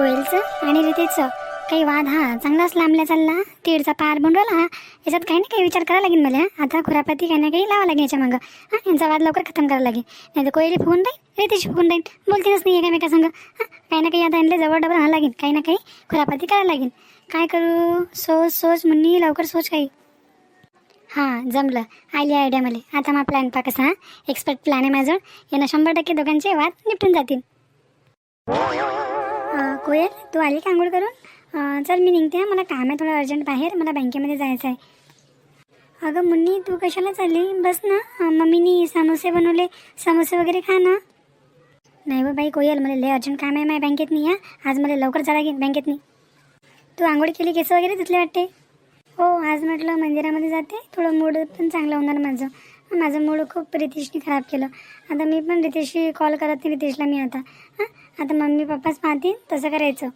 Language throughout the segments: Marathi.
कोयलचं आणि रितेचं. काही वाद हा? चांगलाच लांबला चालला. तीडचा पार बनवला हा? याच्यात काही ना काही विचार करावा लागेल मला आता खुरापाती काही ना काही लावा लागेल याच्या मागं. हां? यांचा वाद लवकर खतम करावा लागेल नाही तर कोयली फोन राहील रितेश फोन जाईल बोलतीलच नाही एकामेका संग. हां? काही ना काही आता यांना जवळ डबल हा लागेल काही ना काही खुरापाती करायला लागेल काय करू? सोच सोच म्हणणी लवकर सोच काही. हां जमलं. आली आयडिया मला. आता मग प्लॅन पा कसा एक्सपर्ट प्लॅन आहे माझं. यांना शंभर टक्के दोघांचे वाद निपटून जातील. कोयल तू आली का आंघोळ करून? चल मी निघते मला काम आहे थोडं अर्जंट बाहेर. मला बँकेमध्ये जायचं आहे. अगं मुन्नी तू कशाला चालली? बस ना. मम्मीनी समोसे बनवले. समोसे वगैरे खा ना. नाही बा बाई कोयल मला लय अर्जंट काम आहे माझ्या बँकेत नाही आज मला लवकर जा लागेल बँकेत नाही तू आंघोळ केली केस वगैरे धुतले वाटते? हो आज म्हटलं मंदिरामध्ये जाते. थोडं मूड पण चांगलं होणार माझं. माझं मूड खूप रितेशने खराब केलं. आता मी पण रितेशशी कॉल करत नाही रितेशला मी आता. हां? आता मम्मी पप्पाच पाहतील तसं करायचं.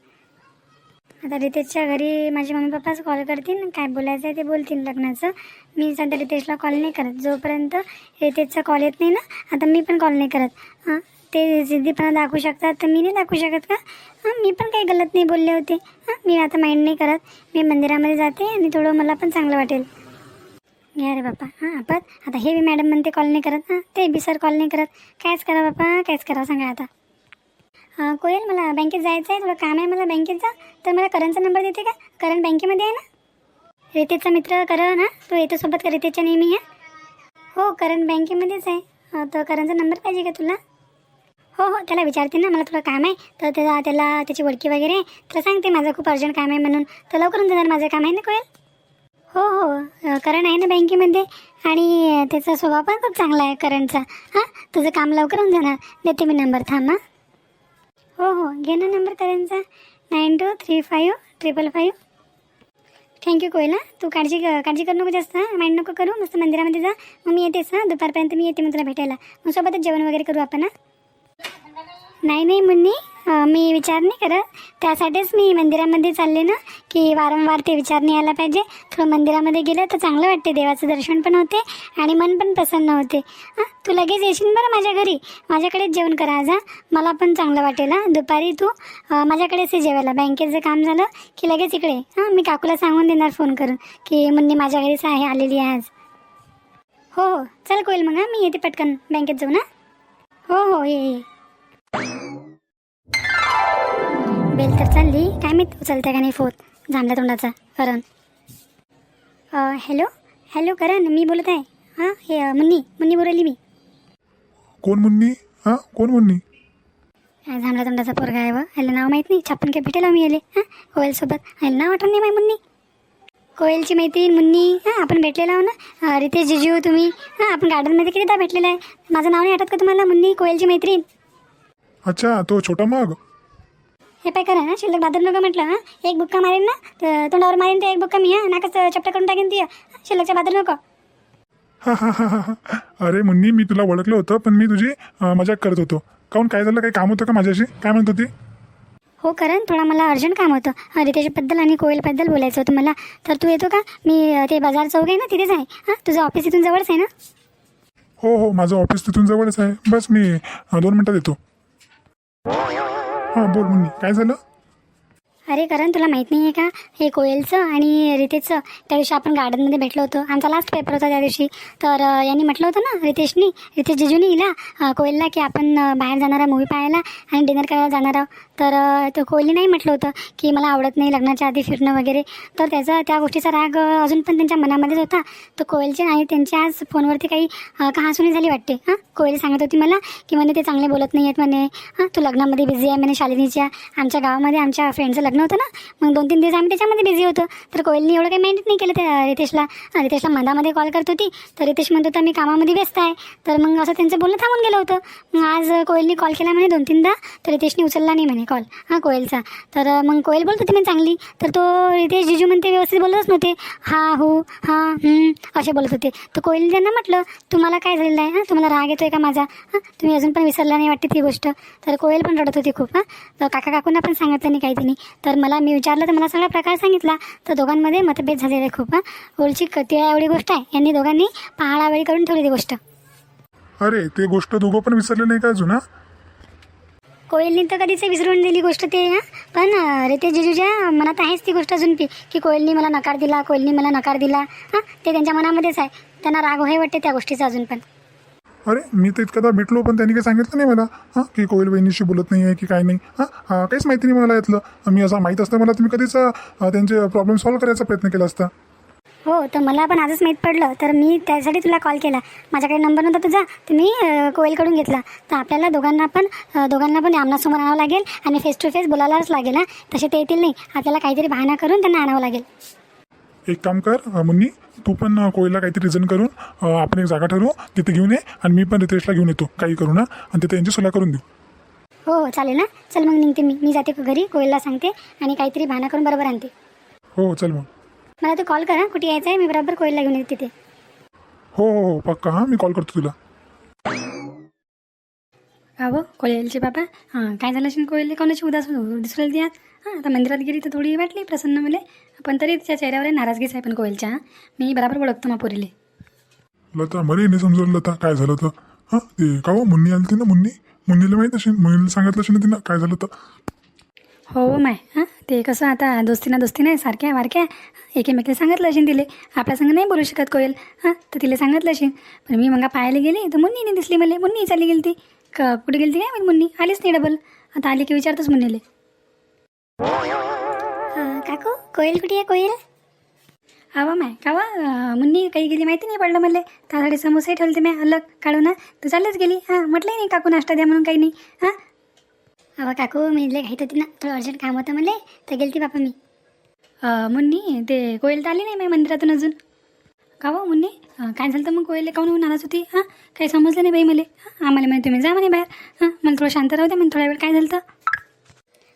आता रितेशच्या घरी माझे मम्मी पप्पाच कॉल करतील काय बोलायचं आहे ते बोलतील लग्नाचं. मी सध्या रितेशला कॉल नाही करत. जोपर्यंत रितेशचा कॉल येत नाही ना आता मी पण कॉल नाही करत. हां? ते जिद्दीपणा दाखवू शकतात तर मी नाही दाखवू शकत का? हां? मी पण काही गलत नाही बोलले होते. हां? मी आता माइंड नाही करत. मी मंदिरामध्ये जाते आणि थोडं मला पण चांगलं वाटेल. या रे बापा हां आपण आता हे बी मॅडम म्हणते कॉल नाही करत. हां ते बी सर कॉल नाही करत. कायच करा बापा कायच करा सांगा आता. हां कोयल मला बँकेत जायचं आहे थोडं काम आहे मला बँकेचा तर मला करणचा नंबर देते का? करण बँकेमध्ये आहे ना? रितेशचा मित्र करण हां तो येतो सोबत का रितेशच्या नेहमी आहे हो करण बँकेमध्येच आहे. तर करणचा नंबर पाहिजे का तुला? हो हो त्याला विचारते ना मला थोडं काम आहे. तर त्याला त्याला त्याची ओळखी वगैरे आहे. तर सांगते माझं खूप अर्जंट काम आहे म्हणून. तर लवकरून जाणार माझं काम आहे ना कोयल? हो हो. करण आहे ना बँकेमध्ये आणि त्याचा स्वभाव पण खूप चांगला आहे करणचा. हां? तुझं काम लवकर होऊन जाणार. देते मी नंबर. थांब हां. हो हो. घे ना number करणचा. Nine two three five triple five. Thank you कोयला. तू काळजी क- काळजी करू नको जास्त माइंड नको करू. मस्त मंदिरामध्ये जा. मग मी येतेच हां. दुपारपर्यंत मी येते मग तुला भेटायला. मग सोबतच जेवण वगैरे करू आपण हां. नाही नाही मुन्नी. अं, मी विचार नाही करत. त्यासाठीच मी मंदिरामध्ये चालले ना की वारंवार ते विचार नाही यायला पाहिजे. थोडं मंदिरामध्ये गेलं तर चांगलं वाटते देवाचं दर्शन पण होते आणि मन पण प्रसन्न होते. हां तू लगेच येशील बरं माझ्या घरी. माझ्याकडेच जेवण करा आज हां. मला पण चांगलं वाटेल हां. दुपारी तू अं, माझ्याकडेच ये जेवायला. बँकेचं काम झालं की लगेच इकडे. हां मी काकूला सांगून देणार फोन करून की मुन्नी माझ्या घरीच आहे आलेली आहे आज. हो हो. चल कोईल मग हां. मी येते पटकन बँकेत जाऊ ना हो हो. ये ये. बेल तर चालली. काय मी उचलते का नाही फोन? झांबल्या तोंडाचा. करण. हॅलो? हॅलो करण मी बोलत आहे. हां हे मुन्नी. मुन्नी बोलली मी. कोण मुन्नी? हां कोण मुन्नी? काय झांबल्या तोंडाचा पोरगा आहे व. ह्याला नाव माहीत नाही. छापून काय भेटेल मी आले हां कोयलसोबत. ह्याला नाव आठवण नाही माय मुन्नी. कोयलची मैत्रीण मुन्नी. हां आपण भेटलेलो आहो ना? रितेश जिजू तुम्ही. हां आपण गार्डनमध्ये कितीदा भेटलेलं आहे? माझं नाव नाही आठवत का तुम्हाला मुन्नी? कोयलची मैत्रीण. अच्छा तो छोटा मग? हे पाय करा ना शिल्लक दादर नका म्हटलं हां. एक बुक्का मारेन ना तर तोंडावर मारेन ते एक बुक्का मी हां. नाकाच चपटा करून टाकेन ती शिल्लकच्या बादर नको. हा हा हा हा हा. अरे मुन्नी मी तुला ओळखलं होतं पण मी तुझी अं, मजाक करत होतो. काहून काय झालं काही काम होतं का माझ्याशी? काय म्हणत होती? हो करण थोडा मला अर्जंट काम होतं. रितेशबद्दल आणि कोयलबद्दल बोलायचं होतं मला. तर तू येतो का? मी अं, ते बाजार चौक आहे ना तिथेच आहे. हां तुझं ऑफिस इथून जवळच आहे ना? हो हो माझं ऑफिस तिथून जवळच आहे. बस मी अं, दोन मिनटात येतो. हां बोल मुन्नी काय झालं? अरे करण तुला माहीत नाही आहे का? हे कोयलचं आणि रितेशचं त्या दिवशी आपण गार्डनमध्ये भेटलो होतो. आमचा लास्ट पेपर होता त्या दिवशी. तर यांनी म्हटलं होतं ना रितेशनी रितेश जिजूनी हिला कोयलला की आपण बाहेर जाणार आहे मूवी पाहायला आणि डिनर करायला जाणार आहोत. तर तो कोयली नाही म्हटलं होतं की मला आवडत नाही लग्नाच्या आधी फिरणं वगैरे. तर त्याचा त्या गोष्टीचा राग अजून पण त्यांच्या मनामध्येच होता. तर कोयलचे आणि त्यांची आज फोनवरती काही कहासुनी झाली वाटते हां? कोयली सांगत होती मला की म्हणे ते चांगले बोलत नाही आहेत म्हणे हां? तू लग्नामध्ये बिझी आहे म्हणे शालिनीच्या आमच्या गावामध्ये आमच्या फ्रेंडचं लग्न होतं ना? मग दोन तीन दिवस आम्ही त्याच्यामध्ये बिझी होतो. तर कोयलनी एवढं काही माइंड नाही केलं त्या रितेशला. रितेशला मधामध्ये कॉल करत होती. तर रितेश म्हणत होता मी कामामध्ये व्यस्त आहे. तर मग असं त्यांचं बोलणं थांबून गेलं होतं. मग आज कोयलनी कॉल केला म्हणे दोन तीनदा. तर रितेशने उचलला नाही म्हणे. कॉल हां कोयलचा. तर मग कोयल बोलत होती म्हणे चांगली. तर तो रितेश जिजू म्हणते व्यवस्थित बोलतच नव्हते. हा हो हां असे बोलत होते. तर कोयल त्यांना म्हटलं तुम्हाला काय झालेलं आहे? हां तुम्हाला राग येतोय का माझा? हां तुम्ही अजून पण विसरला नाही वाटते ती गोष्ट. तर कोयल पण रडत होती खूप हां. तर काका काकूंना पण सांगत नाही काही तिने तर मला मी विचारलं तर मला सगळा प्रकार सांगितला. तर दोघांमध्ये मतभेद झालेले आहे खूप हां. ओळची कतिळा एवढी गोष्ट आहे. यांनी दोघांनी पहाडावेळी करून ठेवली ती गोष्ट. अरे ते गोष्ट दोघं पण विसरले नाही का अजून कोयलनी तर कधीच विसरून दिली गोष्ट ते हां? पण अं, रितेश जिजूच्या मनात आहेच ती गोष्ट अजून की की कोयलनी मला नकार दिला कोयलनी मला नकार दिला हां? ते त्यांच्या मनामध्येच आहे. त्यांना राग आहे वाटते त्या गोष्टीचा अजून पण. अरे मी तर इतकदा भेटलो पण त्यांनी काही सांगितलं नाही मला हां? की कोयल बहिणीशी बोलत नाही आहे की काय नाही हां? काहीच माहिती नाही मला यातलं. मी असं माहीत असतं मला तुम्ही कधीच त्यांचे प्रॉब्लेम सॉल्व्ह करायचा प्रयत्न केला असता. हो तर मला पण आजच माहीत पडलं. तर मी त्यासाठी तुला कॉल केला. माझ्याकडे नंबर नव्हता तुझा तर मी कोयलकडून घेतला. तर आपल्याला दोघांना पण दोघांना पण आमनासमोर आणावं लागेल आणि फेस टू फेस बोलायलाच लागेल हां. तसे ते येतील नाही. आपल्याला काहीतरी बहाणा करून त्यांना आणावं लागेल. एक काम कर मुन्नी तू पण कोयला काहीतरी रिझन करून आपण एक जागा ठरवू तिथे घेऊन ये आणि मी पण रितेशला घेऊन येतो. काही करू ना आणि तिथे यांची सुला करून देऊ. हो हो चालेल ना चल मग निघते मी. मी जाते घरी कोयलला सांगते आणि काहीतरी बहाणा करून बरोबर आणते. हो हो चल मग. मला तू कॉल कर हां. कुठे यायचं आहे मी बरोबर कोयलला घेऊन येते तिथे. हो हो हो. पक्का हां. मी कॉल करतो तुला. का हो कोयलचे बाबा. हां काय झालं असेल? कोयले कोणाची उदास दिसू राहिली ती आज हां आता मंदिरात गेली तर थोडी वाटली प्रसन्न मला. पण तरी तिच्या चेहऱ्यावर नाराजगीच आहे पण कोयलच्या हां. मी बराबर ओळखतो मग पोरीले लता मला नाही समजलं लता. काय झालं तर हां ते का हो? मुन्नी आली ना मुन्नी? मुन्नीला माहीत असेल? मुन्नीला सांगितलं असेल ना तिनं? काय झालं तर हो माय. हां ते कसं आता दोस्तीना दोस्ती नाही सारख्या वारख्या. एकेमेकीला सांगितलं असेल तिले. आपल्या संग नाही बोलू शकत कोयल. हां तर तिला सांगितलं असेल पण मी मग पाहायला गेली तर मुन्नी नाही दिसली मला. मुन्नी चालली गेली ती क कुठे गेली ती काय मुन्नी? आलीच नाही डबल आता आली की विचारतोच मुन्नीले. काकू कोयल कुठे आहे कोयल? हवा माय. का वा अं, मुन्नी काही गेली माहिती नाही पडलं मला. त्यासाठी समोसे ठेवले मी अलग काढून ना तर चाललेच गेली. हां म्हटलंही नाही काकू नाश्ता द्या म्हणून काही नाही. हां अहो काकू मी इथले घाईत होती ना. थोडं अर्जंट काम होतं मला तर गेलती बापा मी. मुन्नी ते कोयल तर आली नाही माझ्या मंदिरातून अजून? का वा मुन्नी? काय झालं तर मग कोयल काऊन येऊन नाराज होती? हां? काही समजलं नाही बाई मला. हां? आम्हाला म्हणे तुम्ही जा म्हणे बाहेर. हां? मला थोडं शांत राहू द्या म्हणे थोड्या वेळ. काय झालं तर?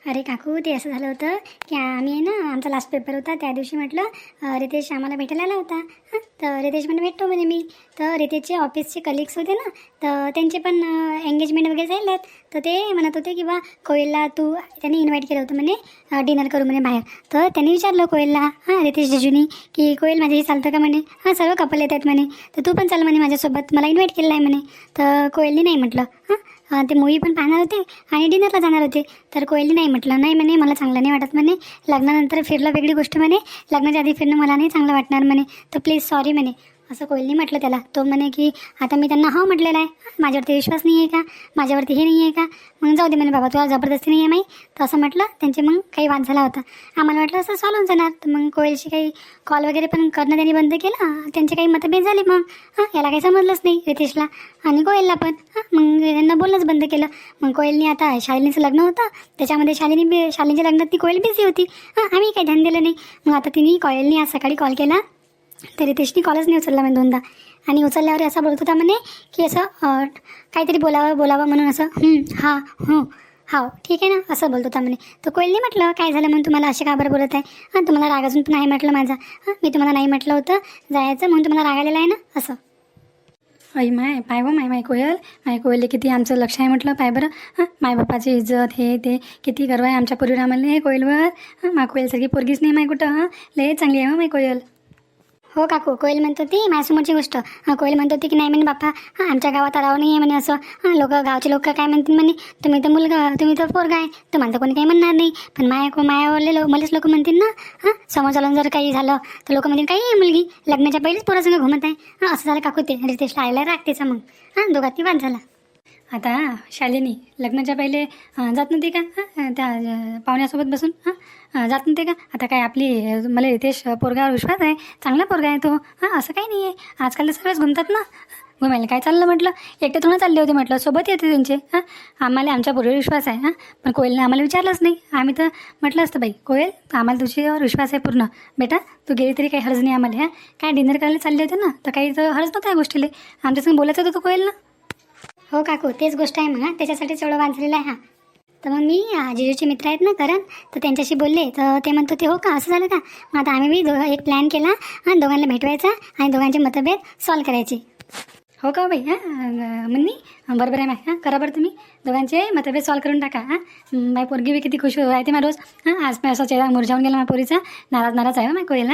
अरे काकू ते असं झालं होतं की आम्ही आहे ना आमचा लास्ट पेपर होता. त्या दिवशी म्हटलं रितेश आम्हाला भेटायला आला होता. हां तर रितेश म्हणजे भेटतो म्हणे मी. तर रितेशचे ऑफिसचे कलिग्स होते ना तर त्यांचे पण एंगेजमेंट वगैरे झाले आहेत. तर ते म्हणत होते की बा कोयलला तू त्यांनी इन्व्हाइट केलं होतं म्हणे डिनर करू म्हणे बाहेर. तर त्यांनी विचारलं कोयलला हां रितेश जिजूनी की कोयल माझ्याशी चालतं का म्हणे? हां सर्व कपल येत आहेत म्हणे. तर तू पण चाल म्हणे माझ्यासोबत मला इन्व्हाइट केलेलं आहे म्हणे. तर कोयलनी नाही म्हटलं. हां ते मूवी पण पाहणार होते आणि डिनरला जाणार होते. तर कोयली नाही म्हटलं नाही म्हणे मला चांगलं नाही वाटत म्हणे. लग्नानंतर फिरलं वेगळी गोष्ट म्हणे. लग्नाच्या आधी फिरणं मला नाही चांगलं वाटणार म्हणे. तर प्लीज सॉरी म्हणे. असं कोयलनी म्हटलं त्याला. तो म्हणे की आता मी त्यांना हो म्हटलेला आहे. माझ्यावरती विश्वास नाही आहे का? माझ्यावरती हे नाही आहे का? मग जाऊ दे म्हणे बाबा तुला जबरदस्ती नाही आहे माही तर असं म्हटलं त्यांचे मग काही वाद झाला होता. आम्हाला वाटलं असं सॉल्व होऊन जाणार. तर मग कोयलशी काही कॉल वगैरे पण करणं त्यांनी बंद केलं. त्यांचे काही मतभेद झाले मग. हां याला काही समजलंच नाही रितेशला आणि कोयलला पण. हां मग त्यांना बोलणंच बंद केलं. मग कोयलनी आता शालिनीचं लग्न होतं. त्याच्यामध्ये शालिनी बी शालिनीच्या लग्नात ती कोयल बिझी होती. हां आम्ही काही ध्यान दिलं नाही. मग आता तिने कोयलनी आज सकाळी कॉल केला. तर रितेशनी कॉलच नाही उचलला म्हणे दोनदा. आणि उचलल्यावर असं बोलत होता म्हणे की असं काहीतरी बोलावं बोलावं म्हणून असं "हं, हा हो ठीक आहे ना असं बोलत होता म्हणे. तर कोयलनी म्हटलं काय झालं म्हणून तुम्हाला असे का बरं बोलत आहे? हां तुम्हाला राग अजून पण आहे म्हटलं माझा. हां मी तुम्हाला नाही म्हटलं होतं जायचं म्हणून तुम्हाला राग आलेला आहे ना असं. आई माय पाय व माय माय कोयल. माय कोयले किती आमचं लक्ष आहे म्हटलं पाय बरं. हां माय बापाची इज्जत हे ते किती गर्व आहे आमच्या पोरीवर आम्हाला हे कोयलवर. हां मा कोयलसारखी पोरगीच नाही माय कुठं हां. लय चांगली आहे माय कोयल. हो काकू कोयल म्हणत होती माझ्यासमोरची गोष्ट. कोयल म्हणत होती की नाही म्हणे बाप्पा आमच्या गावात अलाव नाही आहे म्हणे असं. लोक गावचे लोक काय म्हणतील म्हणे? तुम्ही तर मुलगा तुम्ही तर पोरगा आहे तुम्हाला तर कोणी काही म्हणणार नाही. पण माया को मायावरले लोक मलाच लोक म्हणतील ना? हां समोर चालून जर काही झालं तर लोक म्हणतील काही आहे मुलगी लग्नाच्या पहिलेच पोरासंग घुमत आहे. हां असं झालं काकू ते रितेशला आयला राग तिचा मग. हां दोघात ती वाद झाला. आता शालिनी लग्नाच्या पहिले जात नव्हती का? हां त्या पाहुण्यासोबत बसून हां जात नव्हते का? आता काय आपली मला रितेश पोरगावर विश्वास आहे चांगला पोरगा आहे तो हां असं काही नाही आहे आजकाल तर सर्वच घुमतात ना? घुमायला काय चाललं म्हटलं? एकटे थोडं चालले होते म्हटलं सोबत येते त्यांचे हां? आम्हाला आमच्या पोरीवर विश्वास आहे हां? पण कोयलने आम्हाला विचारलंच नाही. आम्ही तर म्हटलं असतं बाई कोयल आम्हाला तुझ्यावर विश्वास आहे पूर्ण. बेटा तू गेली तरी काही हरज नाही आम्हाला हां? काय डिनर करायला चालले होते ना? तर काही तर हर्ज नव्हता या गोष्टीला. आमच्यासंग बोलायचं होतं तो कोयल ना हो काकू तेच गोष्ट आहे मग त्याच्यासाठी त्याच्यासाठीच एवढं आहे हां. तर मग मी अं, जिजूचे मित्र आहेत ना करण तर त्यांच्याशी बोलले. तर ते म्हणत होते हो का? असं झालं का? मग आता आम्ही बी दो एक प्लॅन केला आणि दोघांना भेटवायचा आणि दोघांचे मतभेद सॉल्व करायचे. हो का हो बाई? हां मुन्नी? बरोबर आहे मॅ हां करा बरं तुम्ही. दोघांचे मतभेद सॉल्व करून टाका हां. माझी पोरगी बी किती खुश राहते मग रोज? हां आज मी असा चेहरा मुरझावून गेला माझ्या पोरीचा. नाराज नाराज आहे हो मग कोयल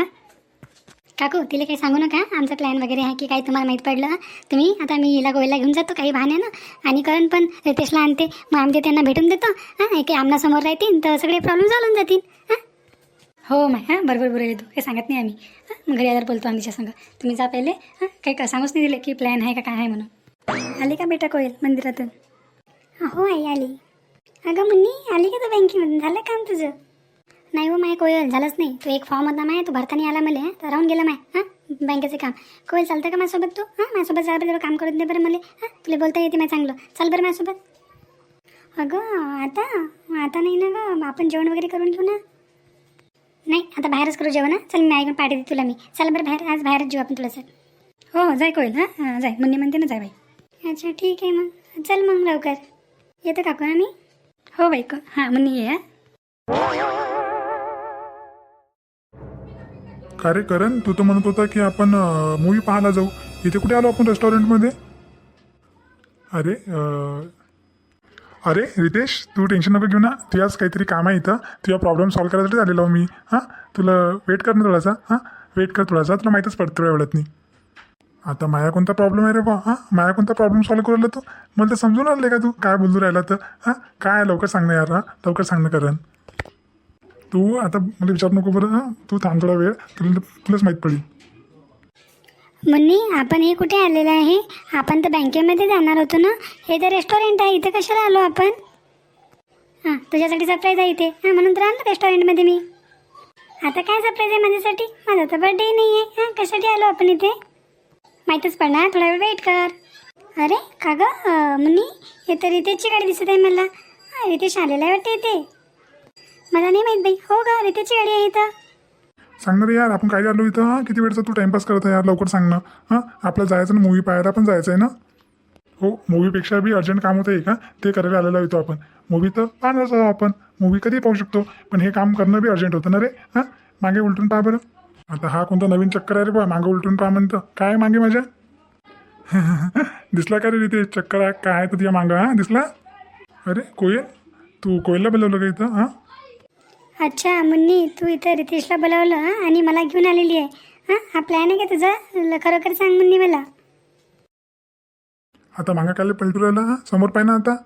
काकू तिला काही सांगू नका. आमचा प्लॅन वगैरे आहे की काही तुम्हाला माहीत पडलं तुम्ही आता मी हिला गोयला घेऊन जातो काही बहाण्यानं आणि करण पण रितेशला आणते. मग आमचे त्यांना भेटून देतो. हां की आमनासमोर राहतील तर सगळे प्रॉब्लेम चालून जातील. हां? हो माय हां बरोबर बरोबर येतो काही सांगत नाही आम्ही. हां मग घरी आजार बोलतो आमच्या संग. तुम्ही जा पहिले. हां काही का सांगूच नाही दिले की प्लॅन आहे का काय आहे म्हणून. आले का बेटा कोयल मंदिरातून? हो आई आली. अगं मुन्नी आली का तू बँकेमधून झालं काम तुझं? नाही हो माय कोयल झालंच नाही. तू एक फॉर्म होता माय तू भरताना आला मला तर राहून गेला माय हां? बँकेचं काम. कोयल चालतं का माझ्यासोबत तू? हां? माझ्यासोबत जा बरं काम करून दे बरं मला हां? तुला बोलता येते माय चांगलं. चाल बरं माझ्यासोबत. अगं आता? आता नाही ना गं आपण जेवण वगैरे करून घेऊ ना. नाही आता बाहेरच करू जेवण चल मी ऐकून पाठी देते तुला मी. चल बरं बाहेर आज बाहेरच जेऊ आपण तुला हो हो जाय कोयल हां? जाय. मुन्नी म्हणते ना जाय बाई. अच्छा ठीक आहे मग. चल मग लवकर. येतो काकू आम्ही हो बाई क हां मुन्नी ये हां? का रे करण तू तर म्हणत होता की आपण मूवी पाहायला जाऊ. इथे कुठे आलो आपण रेस्टॉरंटमध्ये अरे अं, अरे रितेश तू टेन्शन नको घेऊ ना. तुझ्याच काहीतरी काम आहे इथं. तुझा प्रॉब्लेम सॉल्व करायसाठी आलेलो आहे मी. हां? तुला वेट कर ना थोडासा. हां? वेट कर थोडासा. तुला माहीतच पडतं एवढ्यात नाही. आता माया कोणता प्रॉब्लेम आहे रे बा हां? माया कोणता प्रॉब्लेम सॉल्व करू तू? मला तर समजून आणले का तू? काय बोलू राहिला तर? हां? काय आहे? लवकर सांग ना यार हां? लवकर सांग ना करण. तू आता मला विचारू नको बरं तू थांब थोडा वेळ तुला तुलाच माहीत पडेल. मुन्नी आपण हे कुठे आलेलं आहे? आपण तर बँकेमध्ये जाणार होतो ना? हे तर रेस्टॉरंट आहे इथे कशाला आलो आपण? हां तुझ्यासाठी सरप्राईज आहे इथे. हां म्हणून तर आणलं रेस्टॉरंटमध्ये मी. आता काय सरप्राईज आहे माझ्यासाठी? माझा तर बर्थडे नाही आहे हां कशासाठी आलो आपण इथे? माहीतच पडणार थोडा वेळ वेट कर. अरे का गं अं, मुन्नी? हे तर रितेशची गाडी दिसत आहे मला. हा रितेश आलेला आहे वाटते इथे. मला नाही माहीत बाई. हो का रितेशची गाडी आहे इथं. सांग ना रे यार आपण काय आलो इथं हां? किती वेळचा तू टाइमपास करत आहे यार लवकर सांग ना. हां? आपलं जायचं ना मूवी पाहायला पण जायचं आहे ना? हो मूवीपेक्षा बी अर्जंट काम होतं आहे का ते करायला आलेलो होतो आपण. मूवी तर पाहणारच आहोत आपण. मूवी कधी पाहू शकतो पण हे काम करणं बी अर्जंट होतं ना रे हां? मागे उलटून पहा बरं. आता हा कोणता नवीन चक्कर आहे रे बा मागे उलटून पहा म्हणतं. काय मागे माझ्या? दिसला का रे तिथे चक्कर आहे काय आहे तर तुझ्या मागं हां? दिसला? अरे कोयल? तू कोयलला बोलवलं का इथं हां? अच्छा मुन्नी तू इथं रितेशला बोलावलं हां? आणि मला घेऊन आलेली आहे. हां हा प्लॅन आहे का तुझा? ल- खरोखर सांग मुन्नी मला. आता मागा काय पलटू राहिला हा? समोर पाय ना आता.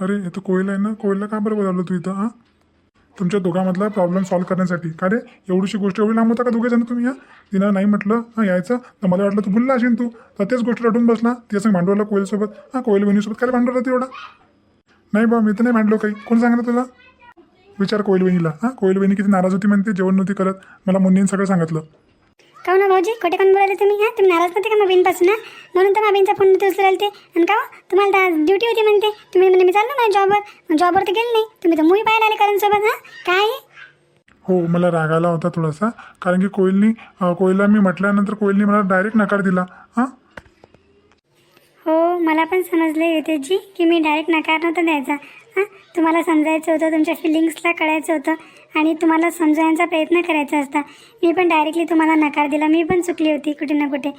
अरे हे तर कोयल आहे ना? कोयलला का बरं बोलावलं तू इथं हां? तुमच्या दोघांमधला प्रॉब्लेम सॉल्व्ह करण्यासाठी. का रे? एवढीशी गोष्ट एवढी लांब होता का दोघे जण तुम्ही या तिनं नाही म्हटलं हां यायचं? तर मला वाटलं तू भुलला असेल तू. तर तेच गोष्ट रटून बसला. तिच्या संग भांडवला कोयलसोबत. हां कोयल बहिणीसोबत. काय भांडवला तू एवढा? नाही बा मी तर नाही भांडलो काही. कोण सांगितलं तुला? विचार कोयल बहिणीला हां कोयल बहिणी किती नाराज होती म्हणते जेवण नव्हती करत. मला मुन्नीन सगळं सांगितलं. का ना भाऊजी? खोटे कोण बोलायला तुम्ही हां? तुम्ही नाराज नव्हते का मबीनपासून ना म्हणून तर मबीनचा फोन नव्हते उचलायला ते. आणि का हो? तुम्हाला तर ड्युटी होती म्हणते. तुम्ही म्हणे मी चाललो माझ्या जॉबवर जॉबवर तर गेले नाही. तुम्ही तर मूवी पाहायला आले करणसोबत हां? काय आहे? हो मला राग आला होता थोडासा. कारण की कोयलनी अं, कोयलला मी म्हटल्यानंतर कोयलनी मला डायरेक्ट नकार दिला. हां? हो मला पण समजले रितेशजी की मी डायरेक्ट नकार नव्हता द्यायचा. हां? तुम्हाला समजायचं होतं तुमच्या फिलिंग्सला कळायचं होतं आणि तुम्हाला समजायचा प्रयत्न करायचा असता. मी पण डायरेक्टली तुम्हाला नकार दिला. मी पण चुकली होती कुठे ना कुठे.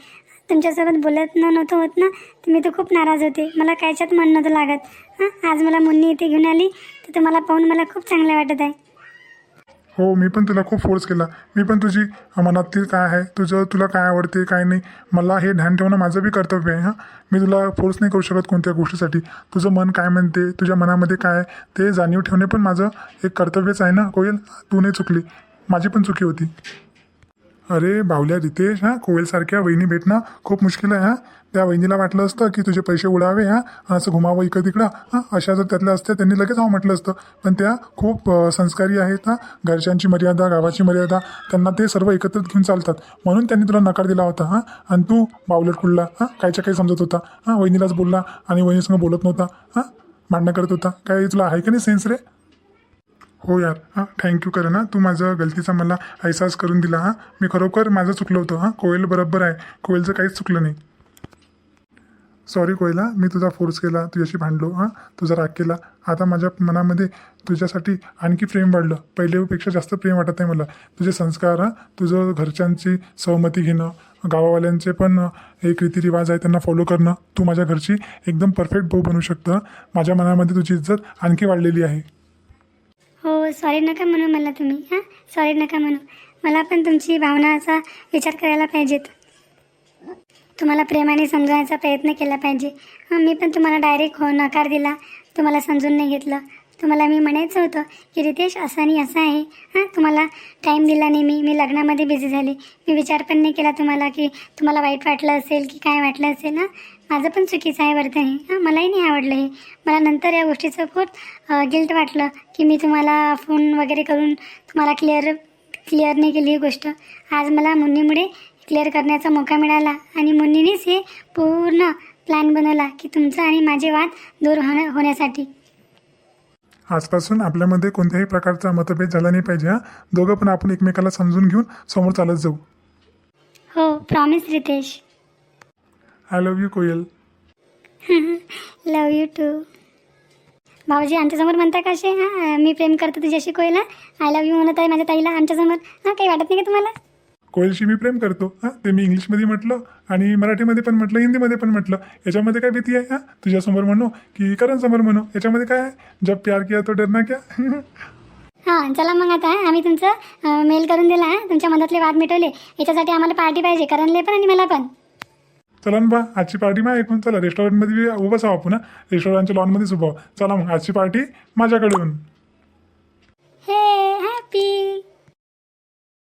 तुमच्यासोबत बोलत न नव्हतं होत ना तर मी तर खूप नाराज होते. मला कायच्यात मन नव्हतं लागत. हां? आज मला मुन्नी इथे घेऊन आली तर तुम्हाला पाहून मला खूप चांगलं वाटत आहे. हो मी पण तुला खूप फोर्स केला. मी पण तुझी मनातील काय आहे तुझं तुला काय आवडते काय नाही मला हे ध्यान ठेवणं माझं बी कर्तव्य आहे हां. मी तुला फोर्स नाही करू शकत कोणत्या गोष्टीसाठी. तुझं मन काय म्हणते तुझ्या मनामध्ये काय आहे ते जाणीव ठेवणे पण माझं एक कर्तव्यच आहे ना कोयल? तू नाही चुकली. माझी पण चुकी होती. अरे बावल्या रितेश हां? कोयलसारख्या वहिनी भेटणं खूप मुश्किल आहे हां? त्या वहिनीला वाटलं असतं की तुझे पैसे उडावे हां? असं घुमावं इकडं तिकडं हां? अशा जर त्यातल्या असत्या त्यांनी लगेच हा म्हटलं असतं. पण त्या खूप संस्कारी आहेत हां? घरच्यांची मर्यादा गावाची मर्यादा त्यांना ते सर्व एकत्रित घेऊन चालतात. म्हणून त्यांनी तुला नकार दिला होता हां? आणि तू बावलट कुडला हां? कायच्या काही समजत होता हां? वहिनीलाच बोलला आणि वहिनीसंग बोलत नव्हता हां? भांडणं करत होता. काय तुला आहे का नाही सेन्स रे? हो यार हां थँक्यू कर ना तू माझं गलतीचा मला अहसास करून दिला हां. मी खरोखर माझं चुकलं होतं हां. कोयल बरोबर आहे. कोयलचं काहीच चुकलं नाही. सॉरी कोयला मी तुझा फोर्स केला तुझ्याशी भांडलो हां. तुझा राग केला. आता माझ्या मनामध्ये तुझ्यासाठी आणखी प्रेम वाढलं. पहिलेपेक्षा जास्त प्रेम वाटत आहे मला. तुझे संस्कार हां. तुझं घरच्यांची सहमती घेणं गावावाल्यांचे पण एक रीतिरिवाज आहे त्यांना फॉलो करणं. तू माझ्या घरची एकदम परफेक्ट भाऊ बनू शकतं. माझ्या मनामध्ये तुझी इज्जत आणखी वाढलेली आहे. सॉरी नका म्हणू मला तुम्ही हां? सॉरी नका म्हणू. मला पण तुमची भावनाचा विचार करायला पाहिजेत. तुम्हाला प्रेमाने समजवण्याचा प्रयत्न केला पाहिजे. हां मी पण तुम्हाला डायरेक्ट हो नकार दिला. तुम्हाला समजून नाही घेतलं. तुम्हाला मी म्हणायचं होतं की रितेश असा आणि असा आहे. हां तुम्हाला टाईम दिला नाही मी. मी लग्नामध्ये बिझी झाले. मी विचार पण नाही केला तुम्हाला की तुम्हाला वाईट वाटलं असेल की काय वाटलं असेल ना माझं पण चुकीचं आहे वर्तन हे. हां मलाही नाही आवडलं हे. मला नंतर या गोष्टीचं खूप गिल्ट वाटलं की मी तुम्हाला फोन वगैरे करून तुम्हाला क्लिअर क्लिअर नाही केली ही गोष्ट. आज मला मुन्नीमुळे क्लिअर करण्याचा मौका मिळाला आणि मुन्नीनेच हे पूर्ण प्लॅन बनवला की तुमचं आणि माझे वाद दूर होण्या होण्यासाठी. आजपासून आपल्यामध्ये कोणत्याही प्रकारचा मतभेद झाला नाही पाहिजे हां. दोघं पण आपण एकमेकाला समजून घेऊन समोर चालत जाऊ. हो promise Ritesh. I love you Koyal. Love you too भाऊजी आमच्यासमोर म्हणता का असे? हां मी प्रेम करतो तुझ्याशी कोयला. आय लव्ह यू म्हणत आहे माझ्या ताईला आमच्यासमोर. हां काही वाटत नाही का तुम्हाला? कोयलशी मी प्रेम करतो हां? ते मी इंग्लिशमध्ये म्हटलं आणि मराठीमध्ये पण म्हटलं हिंदीमध्ये पण म्हटलं. याच्यामध्ये काय भीती आहे हां? तुझ्यासमोर म्हणू की करणसमोर म्हणू? याच्यामध्ये काय आहे? जब प्यार किया तो डरना क्या? हां चला मग आता आम्ही तुमचं मेल करून दिला हां. तुमच्या मनातले वाद मिटवले. याच्यासाठी आम्हाला पार्टी पाहिजे करणले पण आणि मला पण. चला ना बा आजची पार्टी मग ऐकून चला. रेस्टॉरंटमध्ये उभाच आहो आपण रेस्टॉरंटच्या लॉनमध्येच उभा आहो. चला मग आजची पार्टी माझ्याकडून. हे हॅपी.